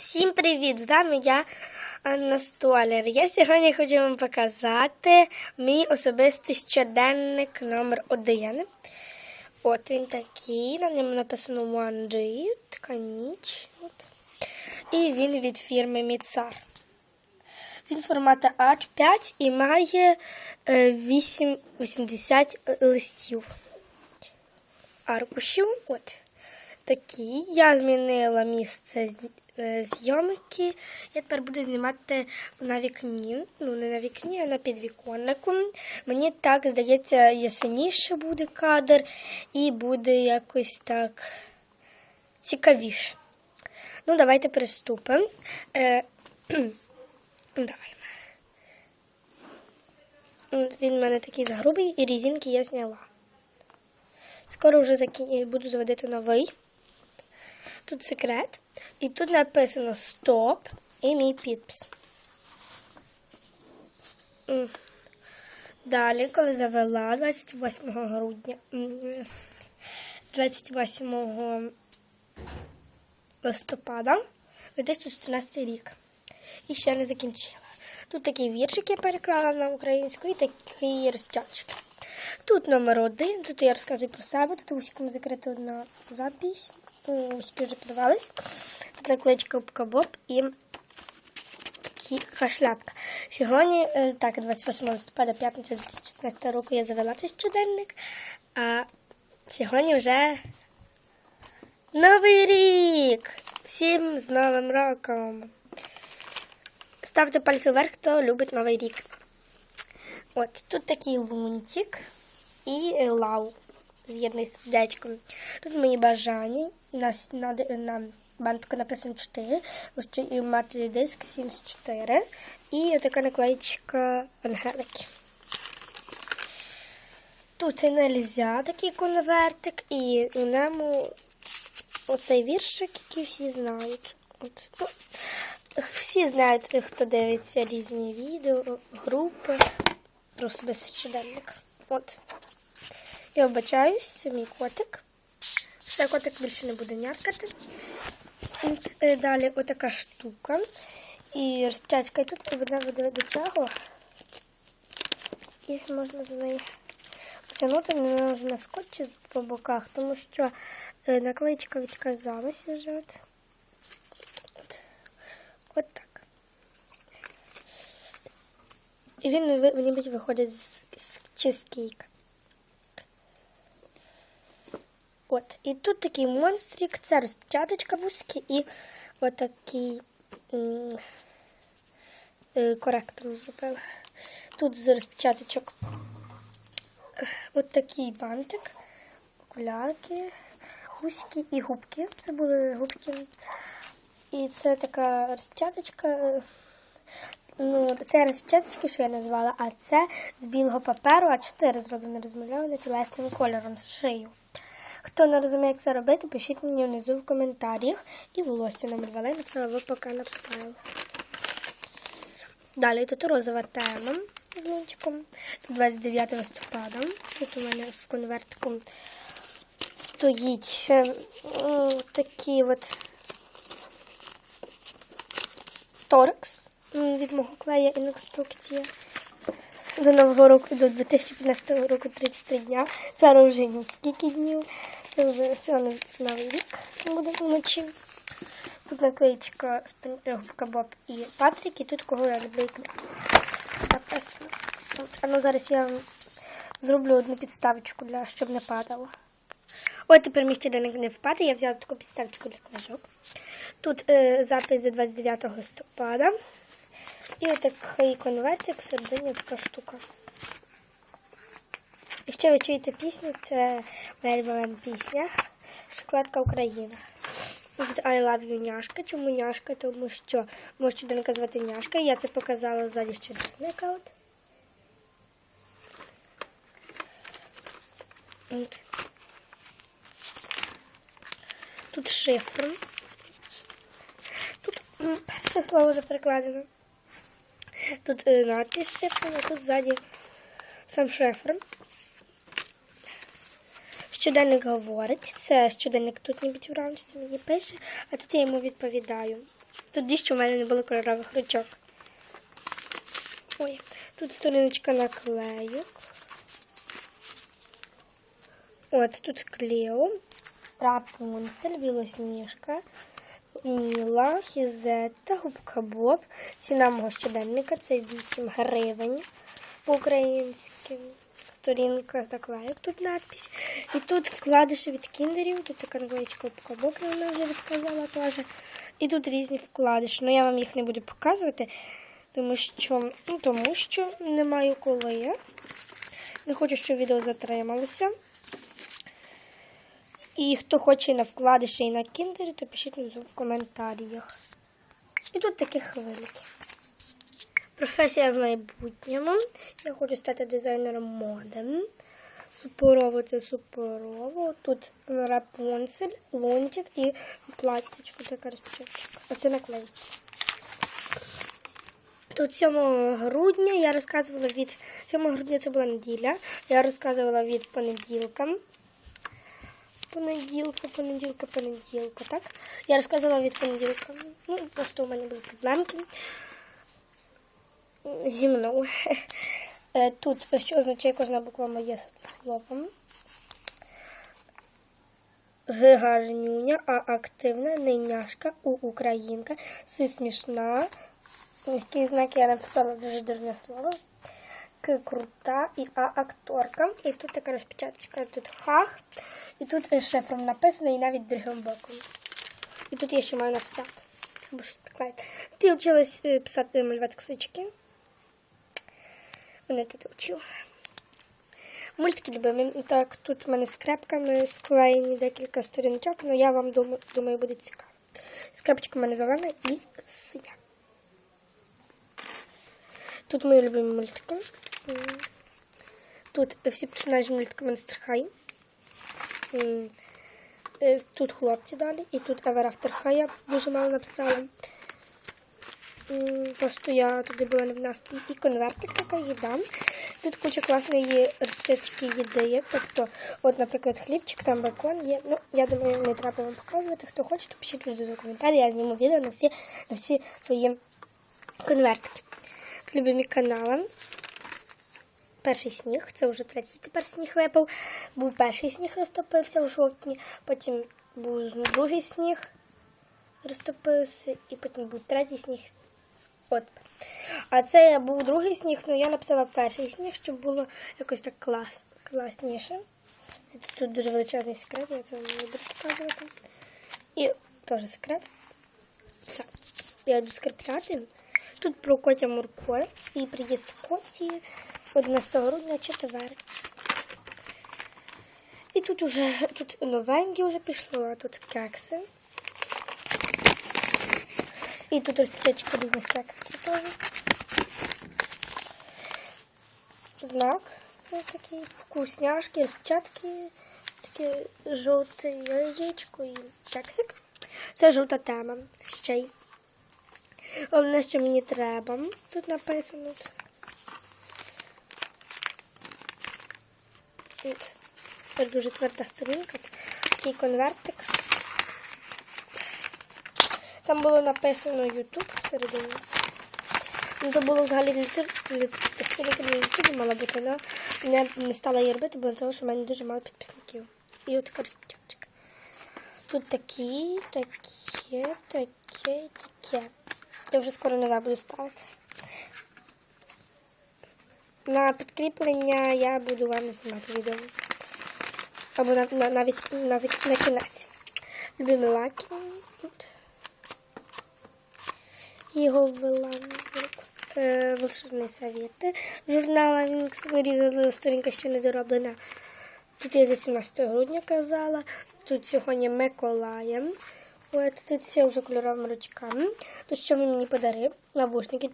Всім привіт! З вами я Анна Столяр. Я сьогодні хочу вам показати мій особистий щоденник номер 1 От він такий, на ньому написано One G, така ніч. От. І він від фірми Міцар. Він формату А5 і має е, 8, 80 листів аркушів. От такі. Я змінила місце е, зйомки. Я тепер буду знімати на вікні. Ну, не на вікні, а на підвіконнику. Мені так здається, ясніше буде кадр і буде якось так цікавіше. Ну, давайте приступимо. Е, давай. Він в мене такий загрубий, і різинки я зняла. Скоро вже закін... буду заводити новий. Тут секрет. І тут написано Стоп і мій підпис. Далі, коли завела 28 грудня, 28 листопада 2014 рік. І ще не закінчила. Тут такий віршик я переклала на українську і такі розпечаточки. Тут номер один, тут я розказую про себе, тут усіком закрита одна запись. Ну, Усіки вже плювались. Тут наклеєчка Боб і така. Сьогодні, е, так, 28 листопада, п'ятниця 2014 року я завела цей щоденник. А сьогодні вже Новий рік! Всім з Новим роком! Ставте пальці вверх, хто любить Новий рік. От тут такий лунтик і е, лау з'єднаний з сердечком. Тут мої бажання. На, на, на бантику написано 4, ще і мати диск 74. І така наклеїчка Ангелики. Тут це нельзя, такий конвертик, і у ньому оцей віршик, який всі знають. От. Ну, всі знають, хто дивиться різні відео, групи про особистий щоденник. От. Я вибачаюсь, це мій котик. Все, котик більше не буде няркати. Е, Далі отака штука. І розпечатка. І тут вона веде до цього. І можна за неї потягнути, не можна скотчі по боках, тому що е, наклеїчка відказалася вже. От. От. Так. І він ніби виходить з чизкейка. От. І тут такий монстрик, це розпечаточка вузькі і отакий е, зробила. Тут з розпечаточок от такий бантик, окулярки, гуськи і губки. Це були губки. І це така розпечаточка. е, Ну, це розпечаточки, що я назвала, а це з білого паперу, а 4 зроблено розмальоване тілесним кольором з шию. Хто не розуміє, як це робити, пишіть мені внизу в коментарях. І волосся намалювала, я написала ви поки написала. Далі тут розова тема з лунтиком. Тут 29 листопада. Тут у мене в конвертику стоїть е, такі от торекс від мого клея інструкція. До нового року, до 2015 року 33 дня. Зараз вже не скільки днів. Це вже сьогодні новий рік буде вночі. Тут наклеїчка з губка Боб і Патрік, і тут кого я люблю. Написано. А ну зараз я зроблю одну підставочку, для, щоб не падало. Ось тепер мій щоденник не впаде, я взяла таку підставочку для книжок. Тут е, запис за 29 листопада. І отакий конвертик, всередині така штука. Якщо ви чуєте пісню, це моя любима пісня Шоколадка Україна. Тут I love you, няшка. Чому няшка? Тому що можу щоденника звати няшка. Я це показала ззаді щоденника. От. От. Тут шифр. Тут перше слово вже перекладено. Тут е, надпис шифром, а тут ззаді сам шифр. Щоденник говорить. Це щоденник тут ніби в рамці мені пише, а тут я йому відповідаю. Тоді що в мене не було кольорових ручок. Ой, тут сторіночка наклейок. От тут Клео, Рапунцель, Білосніжка, Міла, Хізетта, Губка Боб. Ціна мого щоденника це 8 гривень по-українськи. Сторінка наклейок, тут надпись. І тут вкладиші від кіндерів, тут така наклеєчка Губка я вона вже відказала теж. І тут різні вкладиші. Ну я вам їх не буду показувати, тому що, ну, тому що не маю коли. Не хочу, щоб відео затрималося. І хто хоче на вкладиші і на кіндері, то пишіть в коментарях. І тут такі хвильки. Професія в майбутньому. Я хочу стати дизайнером моди. Суперово це суперово. Тут рапунцель, лунчик і платтячко, така розпочатка. Оце наклейки. Тут 7 грудня я розказувала від 7 грудня це була неділя. Я розказувала від понеділка. Понеділка, понеділка, понеділка, так? Я розказувала від понеділка. Ну, просто у мене були проблемки зі мною. Е, Тут що означає кожна буква моє словом. Гарнюня, А активна, нейняшка, У українка, С смішна. Який знак я написала дуже дурне слово. К крута і А акторка. І тут така розпечаточка, тут хах. І тут шифром написано і навіть другим боком. І тут я ще маю написати. Або приклеїти. Ти вчилась е, писати малювати косички. Мене ти вчив. Мультики любимі. Так, тут в мене скрепками склеєні декілька сторіночок, але я вам думаю, буде цікаво. Скрепочка в мене зелена і синя. Тут мої любимі мультики. Тут всі персонажі мультика Monster High. Е, Тут хлопці далі. І тут Ever After High я дуже мало написала. Просто я туди була не в настрої. І конвертик така їда. Тут куча класної розчечки їди є. Тобто, от, наприклад, хлібчик, там бекон є. Ну, я думаю, не треба вам показувати. Хто хоче, то пишіть внизу коментарі. Я зніму відео на всі, на всі свої конвертики. Любимі канали. Перший сніг, це вже третій тепер сніг випав. Був перший сніг розтопився в жовтні, потім був другий сніг розтопився, і потім був третій сніг. От. А це був другий сніг, але я написала перший сніг, щоб було якось так клас, класніше. Тут дуже величезний секрет, я це не буду показувати. І теж секрет. Все. Я йду скріпляти. Тут про Котя Мурко і приїзд Коті 11 грудня четвер. І тут уже тут новенькі вже пішло, а тут кекси. І тут розпечаточка різних кексів теж. Знак. Ось такі вкусняшки, розпечатки, таке жовте яєчко і кексик. Це жовта тема. Ще й. Головне, що мені треба. Тут написано. Тут дуже тверда сторінка. Такий конвертик. Там було написано YouTube всередині. Ну, то було взагалі для сторінка для YouTube мала бути, але не, не стала її робити, бо того, що в мене дуже мало підписників. І от така. Тут такі, такі, таке, і таке. Я вже скоро нове буду ставити. На підкріплення я буду вам знімати відео. Або на, на, навіть на, на кінець. Любимі лаки. Його ввела е, волшебні совєти. Журнала Вінкс вирізала сторінка ще не дороблена. Тут я за 17 грудня казала. Тут сьогодні Миколая. От тут все вже кольоровими ручками. Тут що він мені подарив? Навушники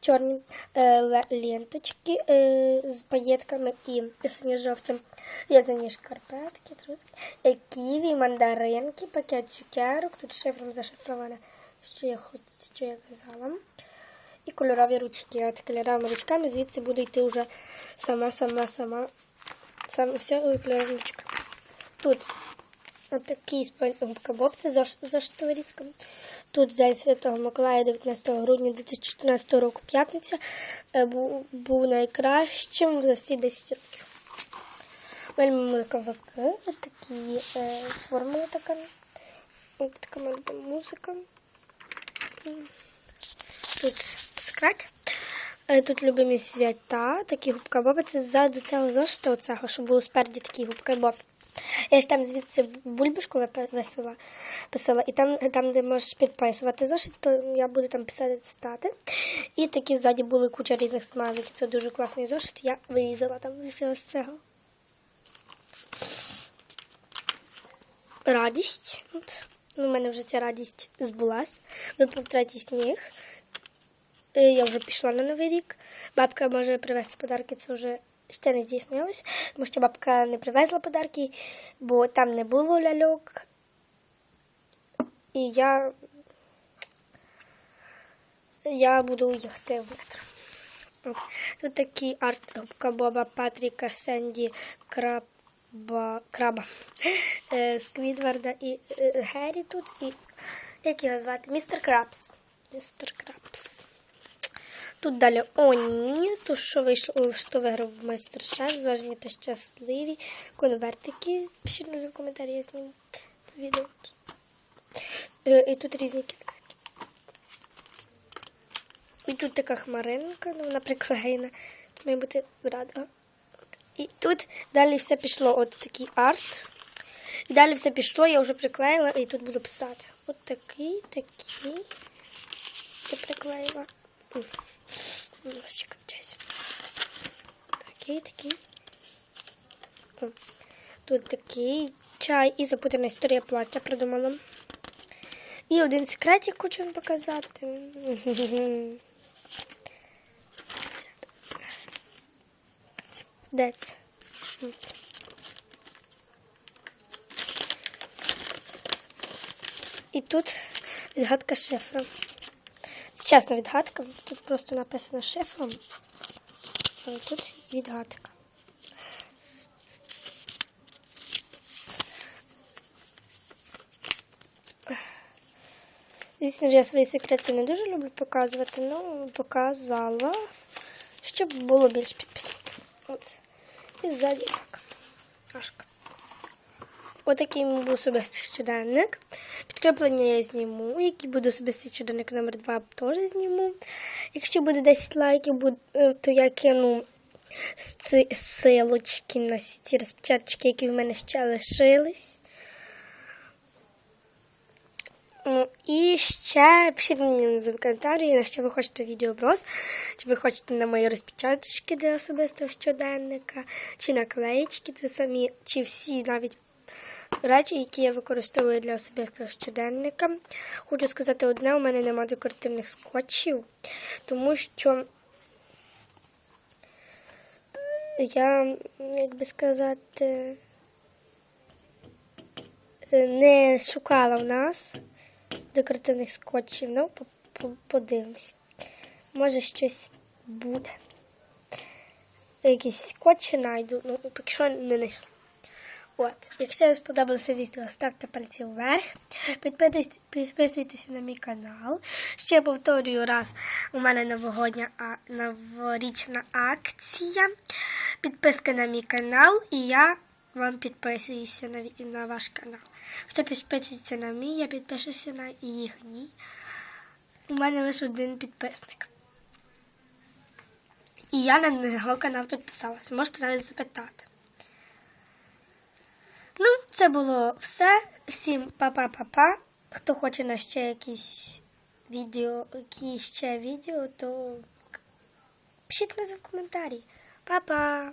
чорні, е, ленточки е, з паєтками і синьо-жовтим. В'язані шкарпетки, труски, е, ківі, мандаринки, пакет цукерок. Тут шифром зашифровано, що я хоч, що я казала. І кольорові ручки. От кольоровими ручками звідси буде йти вже сама, сама, сама. Саме все кольоровими ручками. Тут Отакий губка Боб, це зашитова різка. Тут День Святого Миколая 19 грудня 2014 року п'ятниця е, був, був найкращим за всі 10 років. Вельми музиковики, такі е, формула така. Ось така має музика. Тут скрат. Е, Тут любимі свята, такі губка Боба. Це ззаду цього зошиту, оцього, що було спереді такі губка Боб. Я ж там звідси бульбашку випи- висила, писала, і там, там, де можеш підписувати зошит, то я буду там писати цитати. І такі ззаді були куча різних смайликів. Це дуже класний зошит. Я вирізала там з цього. Радість. Ну, у мене вже ця радість збулась. Випав третій сніг. Я вже пішла на Новий рік. Бабка може привезти подарки, це вже ще не здійснилось, тому що бабка не привезла подарки, бо там не було ляльок. І я, я буду їхати в метро. Тут такий арт Боба, Патріка, Сенді, Краба, Краба, е, Сквідварда і е, Геррі тут. І як його звати? Містер Крабс. Містер Крабс. Тут далі Оні, то що вийшло, що виграв майстер шеф, зважені та щасливі. Конвертики. Пишіть в коментарі, я зніму це відео. Е, І тут різні кексики. І тут така хмаринка, ну, вона приклеєна. Має бути рада. І тут далі все пішло. От такий арт. І далі все пішло, я вже приклеїла і тут буду писати. От такий, такий. Я приклеїла. М. Ось. Такий, такий. Тут такий чай і запутана історія плаття придумала. І один секретик хочу вам показати. Де це? І тут відгадка шифра. Чесна відгадка. Тут просто написано шифром. А тут відгадка. Звісно ж, я свої секрети не дуже люблю показувати, але показала, щоб було більше підписників. От. І ззаді так. Ашка. Отакий був особистий щоденник. Підкріплення я зніму. Який буде особистий щоденник номер 2 теж зніму. Якщо буде 10 лайків, е, то я кину силочки на ці розпечаточки, які в мене ще лишились. І ще пишіть мені в коментарі, на що ви хочете відеообраз, чи ви хочете на мої розпечаточки для особистого щоденника, чи наклеїчки, це самі, чи всі навіть речі, які я використовую для особистого щоденника. Хочу сказати одне, у мене немає декоративних скотчів, тому що я, як би сказати, не шукала в нас декоративних скотчів. Ну, по- по- подивимось. Може щось буде. Якісь скотчі знайду, ну, поки що не знайшла. От, якщо вам сподобалося відео, ставте пальці вверх, підписуйтесь, підписуйтесь на мій канал. Ще повторюю раз, у мене новогодня а, новорічна акція. Підписка на мій канал, і я вам підписуюся на, на ваш канал. Хто підписується на мій, я підпишуся на їхній. У мене лише один підписник. І я на його канал підписалася. Можете навіть запитати. Ну, це було все. Всім па-па-па-па. Хто хоче на ще якісь відео, які ще відео, то пишіть мені в коментарі. Па-па!